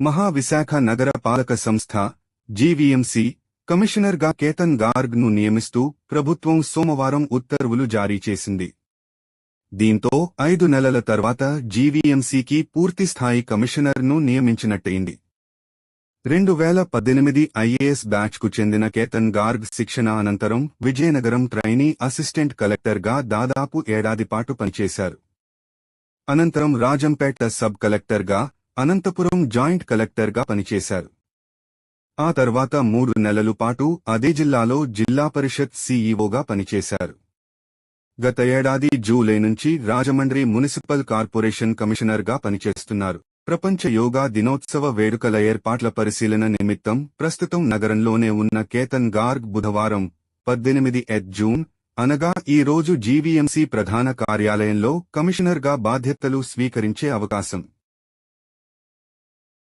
మహావిశాఖ నగర పాలక సంస్థ జీవీఎంసీ కమిషనర్గా కేతన్ గార్గ్ను నియమిస్తూ ప్రభుత్వం సోమవారం ఉత్తర్వులు జారీ చేసింది. దీంతో ఐదు నెలల తర్వాత జీవీఎంసీకి పూర్తిస్థాయి కమిషనర్ను నియమించినట్టయింది. రెండు వేల పద్దెనిమిది ఐఏఎస్ బ్యాచ్కు చెందిన కేతన్ గార్గ్ శిక్షణ అనంతరం విజయనగరం ట్రైనీ అసిస్టెంట్ కలెక్టర్గా దాదాపు ఏడాది పాటు పనిచేశారు. అనంతరం రాజంపేట సబ్ కలెక్టర్గా అనంతపురం జాయింట్ కలెక్టర్గా పనిచేశారు. ఆ తర్వాత మూడు నెలలు పాటు అదే జిల్లాలో జిల్లా పరిషత్ సీఈఓగా పనిచేశారు. గత ఏడాది జూలై నుంచి రాజమండ్రి మున్సిపల్ కార్పొరేషన్ కమిషనర్గా పనిచేస్తున్నారు. ప్రపంచ యోగా దినోత్సవ వేడుకల ఏర్పాట్ల పరిశీలన నిమిత్తం ప్రస్తుతం నగరంలోనే ఉన్న కేతన్ గార్గ్ బుధవారం పద్దెనిమిది ఎత్ జూన్ అనగా ఈ రోజు జీవీఎంసీ ప్రధాన కార్యాలయంలో కమిషనర్గా బాధ్యతలు స్వీకరించే అవకాశం.